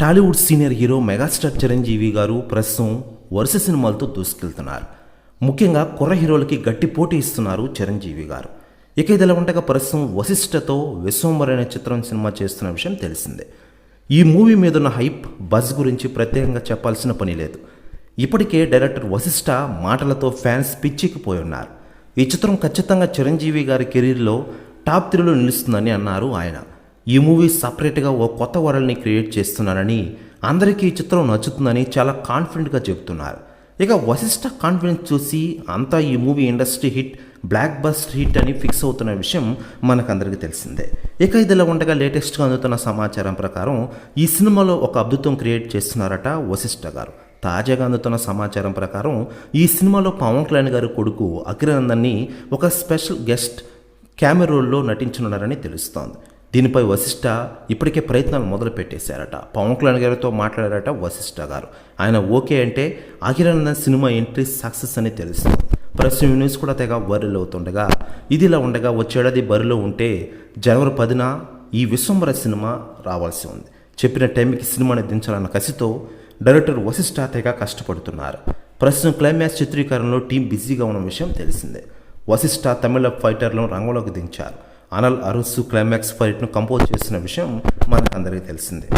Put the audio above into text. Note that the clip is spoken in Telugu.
Tollywood senior hero megastar Chiranjeevi garu ప్రస్తుతం వరుస సినిమాలతో దూసుకెళ్తున్నారు. ముఖ్యంగా కుర్ర హీరోలకి గట్టి పోటీ ఇస్తున్నారు చిరంజీవి గారు. ఇక ఇదిలా ఉండగా ప్రస్తుతం వశిష్ఠతో విశ్వంబర్ అనే చిత్రం సినిమా చేస్తున్న విషయం తెలిసిందే. ఈ మూవీ మీద ఉన్న హైప్ బజ్ గురించి ప్రత్యేకంగా చెప్పాల్సిన పని లేదు. ఇప్పటికే డైరెక్టర్ వశిష్ఠ మాటలతో ఫ్యాన్స్ పిచ్చికిపోయి ఉన్నారు ఈ చిత్రం ఖచ్చితంగా చిరంజీవి గారి కెరీర్లో టాప్ త్రీలో నిలుస్తుందని అన్నారు ఆయన. ఈ మూవీ సపరేట్గా ఓ కొత్త వరల్డ్ని క్రియేట్ చేస్తున్నారని అందరికీ ఈ చిత్రం నచ్చుతుందని చాలా కాన్ఫిడెంట్గా చెబుతున్నారు. ఇక వశిష్ఠ కాన్ఫిడెన్స్ చూసి అంతా ఈ movie industry hit block bust hit అని ఫిక్స్ అవుతున్న విషయం మనకందరికీ తెలిసిందే. ఇక ఇదిలా ఉండగా లేటెస్ట్గా అందుతున్న సమాచారం ప్రకారం ఈ సినిమాలో ఒక అద్భుతం క్రియేట్ చేస్తున్నారట వశిష్ఠ గారు. తాజాగా అందుతున్న సమాచారం ప్రకారం ఈ సినిమాలో పవన్ కళ్యాణ్ గారి కొడుకు అగ్రనందన్ని ఒక స్పెషల్ గెస్ట్ కెమెరోల్లో నటించనున్నారని తెలుస్తోంది. దీనిపై వశిష్ట ఇప్పటికే ప్రయత్నాలు మొదలు పెట్టేశారట పవన్ కళ్యాణ్ గారితో మాట్లాడారట వశిష్ట గారు. ఆయన ఓకే అంటే అఖిరానందన్ సినిమా ఎంట్రీ సక్సెస్ అని తెలుస్తుంది. ప్రస్తుతం న్యూస్ కూడా తెగ వైరల్ అవుతుండగా ఇదిలా ఉండగా వచ్చేడాది బరిలో ఉంటే జనవరి పదిన ఈ విశ్వంబర సినిమా రావాల్సి ఉంది. చెప్పిన టైంకి సినిమాని దించాలన్న కసితో డైరెక్టర్ వశిష్ట తెగ కష్టపడుతున్నారు. ప్రస్తుతం క్లైమాక్స్ చిత్రీకరణలో టీం బిజీగా ఉన్న విషయం తెలిసిందే. వశిష్ట తమిళ ఫైటర్లను రంగంలోకి దించారు. అనల్ అరుసు క్లైమాక్స్ ఫైట్ను కంపోజ్ చేసిన విషయం మనకందరికీ తెలిసిందే.